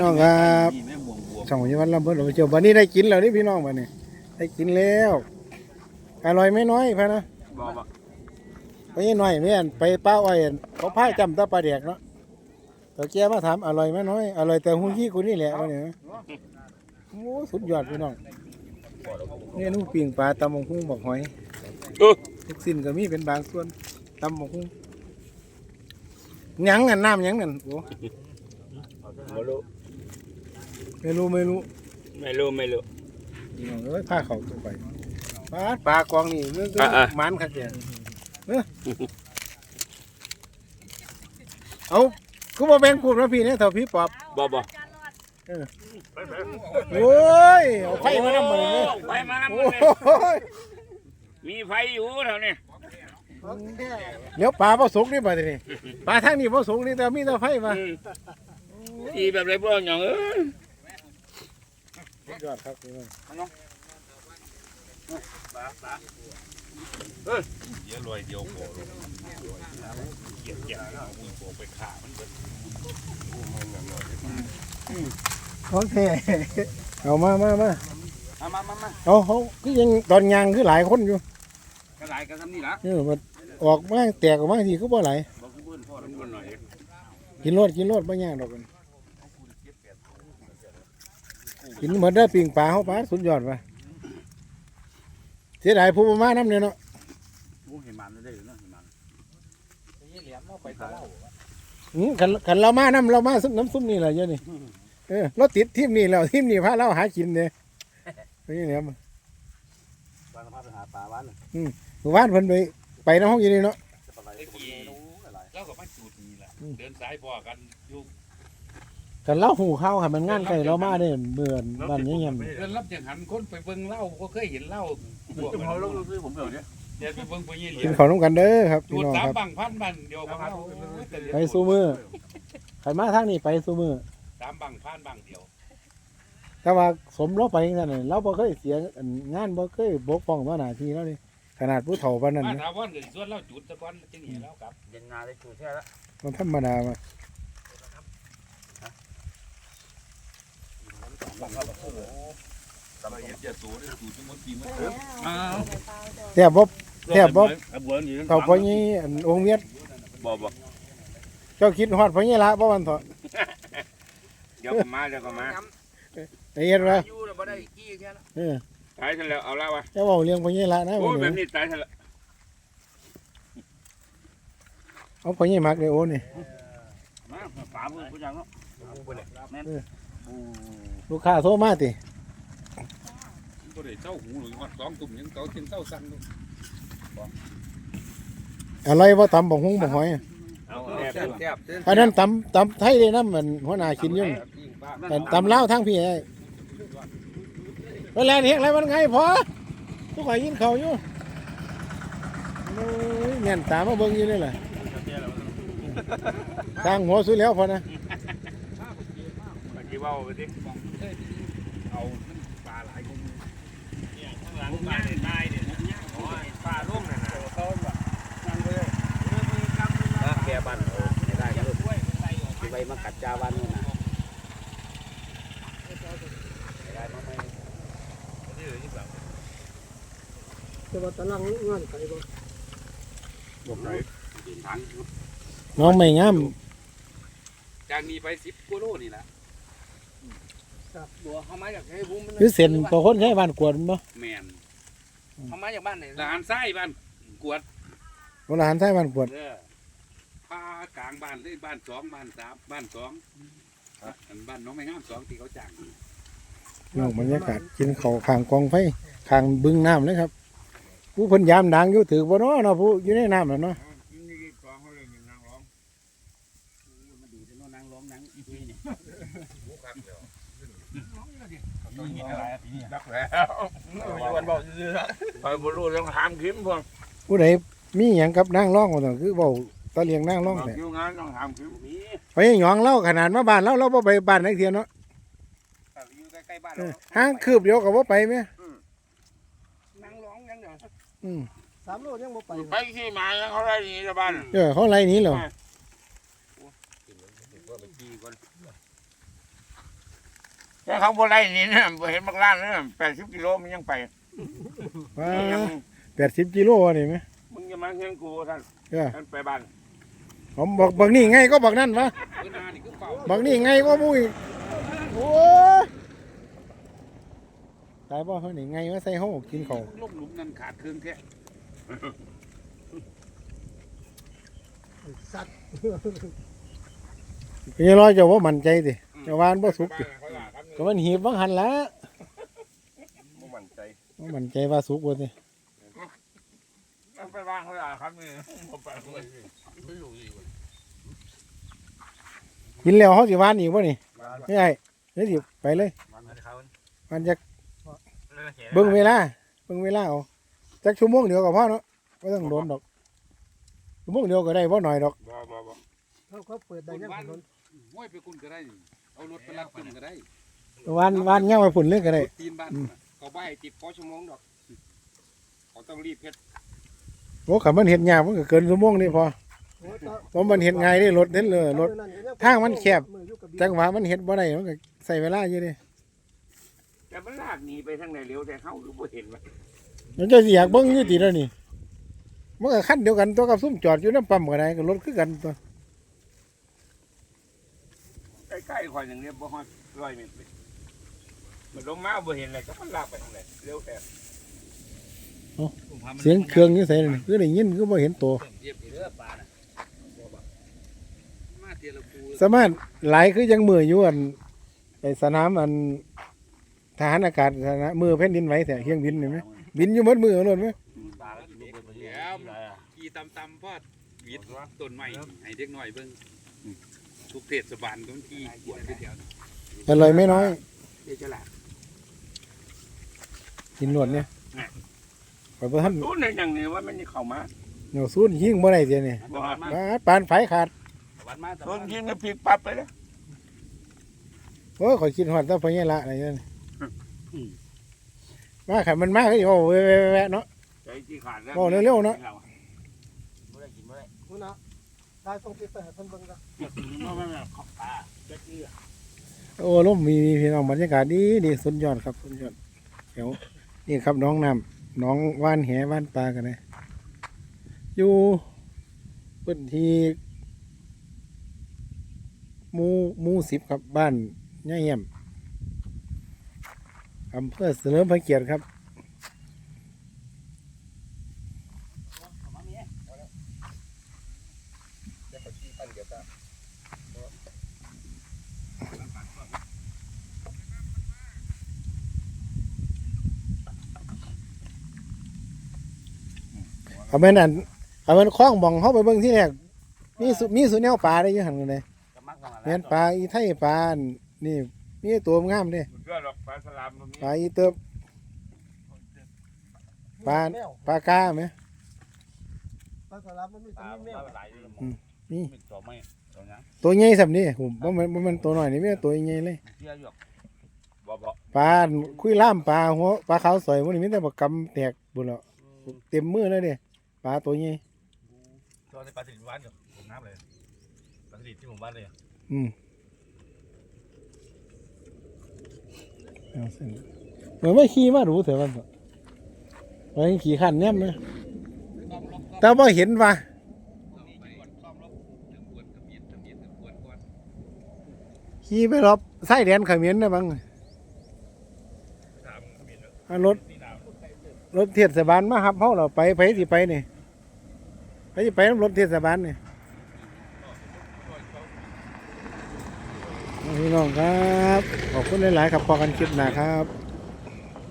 น้องครับนี่แม่บวงบวงสองวันลำเพิ่นเราไปเจอวันนี้ได้กินแล้วนี่พี่น้องวันนี้ได้กินแล้วอร่อยไหม่น้อยพะนะบอกว่าไปยี่น้อยแม่นไปป้าอ้อยอั่นเขาพายจำตาปลาแดกเนาะตัวแกมาถามอร่อยไหมน้อยอร่อยแต่หุ้นขี้กูนี่แหละวันนี้นะโอ้สุดยอดพี่น้องเมนูปิ้งปลาตำบักหุ่งบักหอยเออทุกสิ่งก็มีเป็นบางส่วนตำบักหุ่งหยังกันน้ำหยังกันโอ้ ไม่รู้ไม่รู้ไม่รู้ไม่รู้ไม่รู้พี่น้องเอ้ยพาเขาตัวไปปลาปลากองนี่เรื่องอะมันคักเนี่ยเอ้อเอาคือบ่แบ่งพูดมาพี่เนี่ยเท่าพี่ปอบบอกบอกโอ้ยเอาไฟมานำมาเลยไฟมานำโอมาเลย้ยมีไฟอยู่แถวนี้เดี๋ยวปลาบ่สุกนี่บัดนี้ปลาทางนี้บ่สุกนี่แต่มีแต่ไฟมาอืมอีแบบไรพวกอย่างเอ้ยสุด ยอดครับพี่น้องเดี๋ยวรวยเดียวโผล่ลงเกียดเกียดเอามือโผล่ไปขามันเบิดโอเคเอามามามามามามามาเอาเขาคือยังตอนยางคือหลายคนอยู่กระไรกันทำนี่ละเออมันออกมาแตกออกมาทีคือบ่หลายบอกกูเพื่อนพ่อแล้วมันหน่อยกินรสกินรสบ่ยากดอกกัน กินเหมือนได้อปิ่งปลาเขาปลาสุดยอดว่ะเสียดายผู้บ่มาน้ำเนี่ยเนาะกูเห็นมันได้อยู่นะเห็นมันอืมกันกันเรามาน้ำเรามาซุปน้ำซุปนี่แหละเยอะนี่เออเราติดทีมนี่แล้วทีมนี่พาเราหากินเนี่ยนี่เนี่ยมันปลาสภาพไปหาปลาบ้านหมู่บ้านเพิ่นไปไปน้ำห้องอยู่นี่เนาะปลาไหลไอ้กี่แล้วก็มาจูดนี่แหละเดินสายพอกัน อยู่กันเล่าหูข้าวค่ะมันงานไก่เรามาเนี่ยเบื่อบ้านนี้ยังเดินรับจังหันคนไปเบิ่งเหล้าก็เคยเห็นเหล้าพวกเขาลงซื้อผมเดี๋ยวนี้เดี๋ยวไปเบิ่งไปยี่เหลีกิยนข้าวน้ำกันเด้อครับจูพี่ดน้องสามครับ บังพันบันเดียวของเราไปสู้มือ ใครมาทางนี้ไปสู้มือสามบังพันบังเดียวแต่ว่าสมเราไปจังซั่นน่ะเราบ่เคยเสียอันงานบ่เคยบกป้องว่าหน้าที่เราเลยขนาดผู้เฒ่าปานนั้นมานะถาวรก็สิส่วนเราจุดตะกอนจังนี้แล้วครับเย็นนาได้ชูแช่แล้วมันธรรมดามา ทำไมเจ็ดสูได้จูดทั้งหมดปีมันอ้าวแซ่บบ่แซ่บบ่บัวอยู่เฒ่าพ่อนี้อันองค์เวียดบอกบอกเจ้าคิดฮอดพ่อนี้ละบ่วันเถาะเดี๋ยวก็มาเดี๋ยวก็มาไอ้เฮ็ดว่าอยู่แล้วบ่ได้กี้แค่นั้นเออตายซะแล้วเอาแล้ววะเจ้าเว้าเรื่องพ่อนี้ละนะโอ้บ่ยแบนี่บนี้ตายซะแล้วเอาพ่อนี้มักเลยโอ้นี่มาปลาเพื่อนกูยังเนาะแม่น ลูกค้าโทรมาติก็ได้เจ้าหูหรือว่าสองตุ่มยังเจ้าเทียนเจ้าสั่งอะไรบ่ตำบักฮุงบักหอยอะเอาแซ่บแซ่บอันนั้นตำตำไทยเลยนะมันหัวหน้ากินอยู่นี่แต่ตำลาวทางพี่ไอ้เวลาเฮ็ดอะไรมันไงพอทุกข่อยกินข้าวอยู่โอ้ยแม่นตามมาเบิ่งอยู่นี่แหละสร้างหัวสุดแล้วพอนะ กี่ว่าไปดิเอาปลาหลายคนข้างหลังปลาเนี่ยตายเนี่ยโอ้ยปลาล่วงน่ะนะต้นแบบนั่งไปเลยแกบันโอ้ไม่ได้ครับไปมากัดจาวันนู่นนะได้มาไหมจะว่าตะลังงานไก่บ่บอกไหนดินทางน้องไม่งามจากนี้ไปสิบกิโลนี่แหละ บัวเขามาจากให้บุ้มหรือเส้นตัวคนใช้บ้านกวดบ่แมนเขามาจากบ้านไหนทหารไส้บ้านกวดโบราณใช้บ้านกวดเออพากลางบ้านเลยบ้านสองบ้านสามบ้านสองอันบ้านน้องไม่งามสองที่เขาจ้างน้องบรรยากาศกินข้าวข้างกองไฟข้างบึงน้ำเลยครับ ผู้เพิ่นยามดังอยู่ถือบ่เนาะเนาะผู้อยู่ในน้ำน่ะเนาะ มาดูจะโน่นนั่งร้องนั่งอีพีเนี่ย รักแล้ววันบอกซื้อไปบรูต้องถามคิมพวกผู้ใดมีหยังกับนางร้องบ่ต้องคือเว้าตะเลียงนางร้องแต่คิวงานต้องถามคิมมีไปหยองเล่าขนาดมาบ้านเราเราบ่ไปบ้านนักเทียนเนาะอยู่ใกล้ๆบ้านเอเราอห้างคืบเดียวก็บ่ไปแม่นั่งร้องยังเดี๋ยวอืมสามโลยังบ่ไปไปขี่มายังเขาได้ดีชาวบ้านเออเขาไล่หนี้เหรอว่าไปขี่ก่อน แต่เขาบ่ไล่นี่นะบ่เห็นบักล้านเลยแปดสิบกิโลมันยังไปว้ายังแปดสิบกิโลนี่ไหมมึงจะมาเห็นกูท่านเออท่านไปบ้านผมบอกบักนี่ไงก็บักนั่นวะเออนานี่คือเป่าบักนี่ไงก็มุ้ยโอ้ยตายบ่เขานี่ไงว่าใส่ห้องกินของลงหลุมนั่นขาดเครื่องแค่เป็นยังร้อยเจ้าว่ามั่นใจดิเจ้าวานบ่สุกดิ ก็มันหีบบังหันละบ่มั่นใจบ่มั่นใจว่าสุกบ่ดิไปบ้านเขาล่ะครับนี่บ่ไปเลยกินแล้วเขาสิวานอีกบ่นี่ไม่ใช่เดี๋ยวสิไปเลยมันจะเบิ่งเวลาเบิ่งเวลาเอาจักชั่วโมงเดียวก็พอเนาะบ่ต้องโดนดอกชั่วโมงเดียวก็ได้บ่หน่อยดอกบ่บ่บ่เขาเขาเปิดได้ยังถนนห้วยไปคุณก็ได้ เอารถไปรับคุณก็ได้ วานวานเงาไปฝุ่นเลยก็ได้ตีนบ้านเขาบ่ให้ติดพอชั่วโมงดอกเขาต้องรีบเฮ็ดโอ้ขับมันเห็ดยากมันก็เกินชั่วโมงนี่พอโอ้ตเพราะมันเห็ดง่ายได้รถเด็ดเลยรถทางมันแคบมืออยู่กับเบียจังร์หวะมันเห็ดบ่ได้มันก็ใส่เวลาอยู่ดิแต่มันลากหนีไปทางไหนเร็วแต่เขาคือบ่เห็นว่ามันจะสิอยากเบิ่งอยู่ติแล้วนี่มันก็คันเดียวกันตัวกับซุ่มจอดอยู่น้ำปั๊มก็ได้ก็รถคือกันตัวใกล้ๆข่อยอย่างเนี้ยบ่ฮอดร้อยเมตรเลย มันลงมาบ่เห็นเลยก็มันลากไปทางไหนเร็วแต่เสียงเครื่องอยู่ใส่นี่คือได้ยินคือบ่เห็นตัวเยียบเรือปลาน่ะมาเตียละปูสามารถหลายคือยังมืออยู่อันไอสนามอันทหารอากาศสนามมือแผ่นดินไหวแต่เครื่องบินเห็นไหมบินอยู่หมดมือเอารถไหมปลาเดี๋ยวขี่ตำตำๆพอดหวีดต้นไม้ให้เด็กน้อยเบิ่งทุกเทศบาลต้องขี่กวดไปเดียวอร่อยไม่น้อยเดี๋ยวจะลา กกินรวดเนี่ยไปบ่ทันรู้ในอย่างนี้ว่ามันนี่เข้ามาเหนียวซูนยิงบ่ได้เดี๋ยวนี้ตะวันมาปาดปานไฟขาดตะวันมาตะต้วันนยิงก็พลิกปั๊บไปเลยโอ้ยขอยคิดฮอดแต่พญาละอะไรนั่นมาขันมันมาก็อยู่แวะแวะแวะเนาะ ใจที่ขาดแล้วบอกเร็วๆเนอะ บ่ได้กินบ่ได้นู่นนะตายส่งคลิปไปให้เพิ่นเบิ่งกันบ่ไม่ไม่ขอบตาจะเชื่อโอ้ลมมีมีพี่น้องบรรยากาศดีดีสุดยอดครับสุดยอดเดี๋ยว นี่ครับน้องน้ำน้องว่านแหว่านปลากันเลยอยู่พื้นที่มูมูสิบครับบ้านย่าเยี่ยมอำเภอเสริมพระเกียรติครับเอาเป็น อันเอาเป็นคล้องบ่องเข้าไปเบิ่งที่แรกมีสุมีสุแนวปลาได้อยังหันกันเลยแม่นปลาอีไทยปลาอันนี่มีตัวงามเด้เชื่อหรอกปลาสลามมันมีปลาอีเติบปลาปลากาไหมปลาสลับมันมีปลาแต่มีแมวหลายนี่มีต่อไม้ต่อหยังตัวใหญ่สับนี่ผมบ่แมันบ่แมันตัวน้อยนี่ไม่ตัวใหญ่เลยเชื่ออยู่บ่บ่ปลาคุยล่ามปลาหัวปลาขาวสวยมันนี่มีแต่บักกำแตกบุญแล้วเต็มมือเลยเด้ ปลาตัวใหญ่ตอนในปลาสลิดหวานกับผมน้ำเลยปลาสลิดที่ผมบ้านเลยอะอืมเอาเส้นเหมือนไม่ขี่มาดูเถอะมันไว้ขี่ขันเนี่ยมั้ยแต่ว่าเห็นว่าขี่ไปรอบไส้แดนเขมิ้นนะบังเอารถ รถเทศบาลมาหับเขาเราไปไปสิไปนี่ไปสิไปรถเทศบาลนี่พี่น้องครับ ขอบคุณหลาย ๆ ครับพอกันคลิปหนาครับ